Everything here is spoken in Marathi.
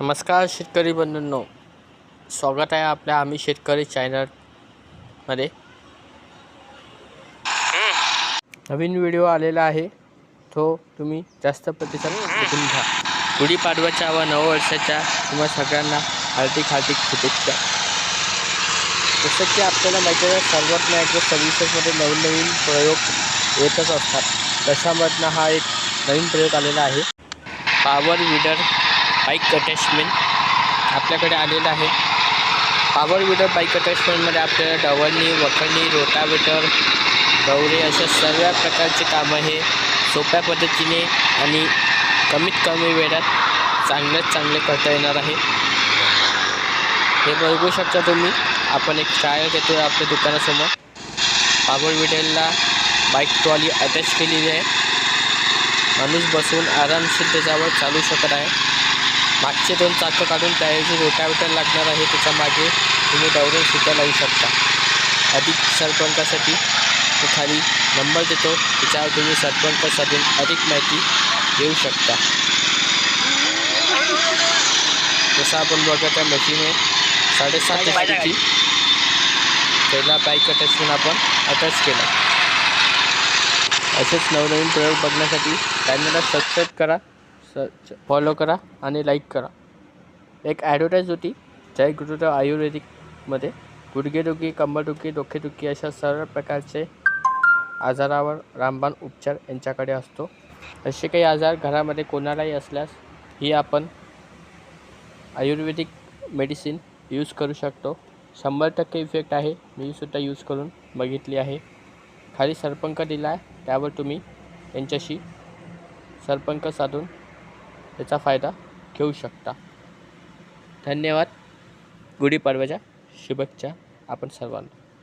नमस्कार शेतकरी बंधूंनो. स्वागत आहे आपल्या आम्ही शेतकरी चॅनलमध्ये नवीन व्हिडिओ आलेला आहे. तो तुम्ही जास्त प्रतिसाद बघून घ्या. गुढीपाडव्याच्या व नववर्षाच्या तुम्हा सगळ्यांना हार्दिक हार्दिक शुभेच्छा. जसं की आपल्याला माहिती आहे सर्वात ॲग्रो सर्व्हिसेसमध्ये नवीन नवीन प्रयोग येतच असतात. तशामधनं हा एक नवीन प्रयोग आलेला आहे. पॉवर विडर बाईक अटॅचमेंट आपल्याकडे आलेलं आहे. पॉवर विडर बाईक अटॅचमेंटमध्ये आपल्याला डवळणी वखरणी रोटावेटर गवरे अशा सर्व प्रकारचे कामं हे सोप्या पद्धतीने आणि कमीत कमी वेळात चांगल्यात चांगले करता येणार आहे. हे बघू शकता तुम्ही. आपण एक ट्रायल देतो आहे आपल्या दुकानासमोर. पॉवर विडरला बाईक ट्रॉली अटॅच केलेली आहे. माणूस बसून आरामशीर त्याच्यावर चालू शकत आहे. मागचे दोन चाकं काढून त्याऐवजी रोटावेटर लागणार आहे त्याच्यामागे तुम्ही डावरून सुद्धा लावू शकता. अधिक सरपंचासाठी मी खाली नंबर देतो त्याच्यावर तुम्ही सरपंचासाठी अधिक माहिती देऊ शकता. जसं आपण बघत आहे मशीन आहे साडेसात एच पहिला बाईक अटॅचमेंट आपण अटॅच केला. असेच नवनवीन प्रयोग बघण्यासाठी चॅनलला सबस्क्राईब करा. सर्च फॉलो करा आणि लाईक करा. एक ॲडव्हर्टाईज होती जय गुरुदेव आयुर्वेदिकमध्ये गुडघेदुखी कंबरदुखी डोकेदुखी अशा सर्व प्रकारचे आजारावर रामबाण उपचार यांच्याकडे असतो. असे काही आजार घरामध्ये कोणालाही असल्यास ही आपण आयुर्वेदिक मेडिसिन यूज करू शकतो. शंभर टक्के इफेक्ट आहे. मीसुद्धा यूज करून बघितली आहे. खाली सरपंक दिला आहे त्यावर तुम्ही त्यांच्याशी सरपंक साधून त्याचा फायदा घेऊ शकता. धन्यवाद. गुढीपाडव्याच्या शुभेच्छा आपण सर्वांना.